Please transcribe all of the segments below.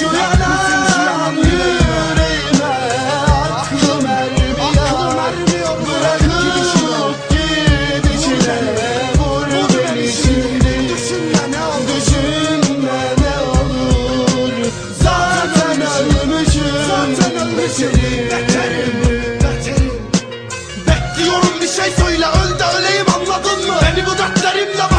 Şu yanan yüreğime aklım ermiyor Bırakıp gidişine vur beni şimdi Düşünme ne olur Zaten ölmüşüm Beterim Bekliyorum bir şey söyle öl de öleyim anladın mı? Beni bu dertlerimle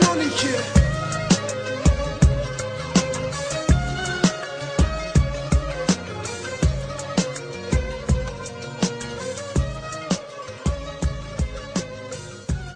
12 12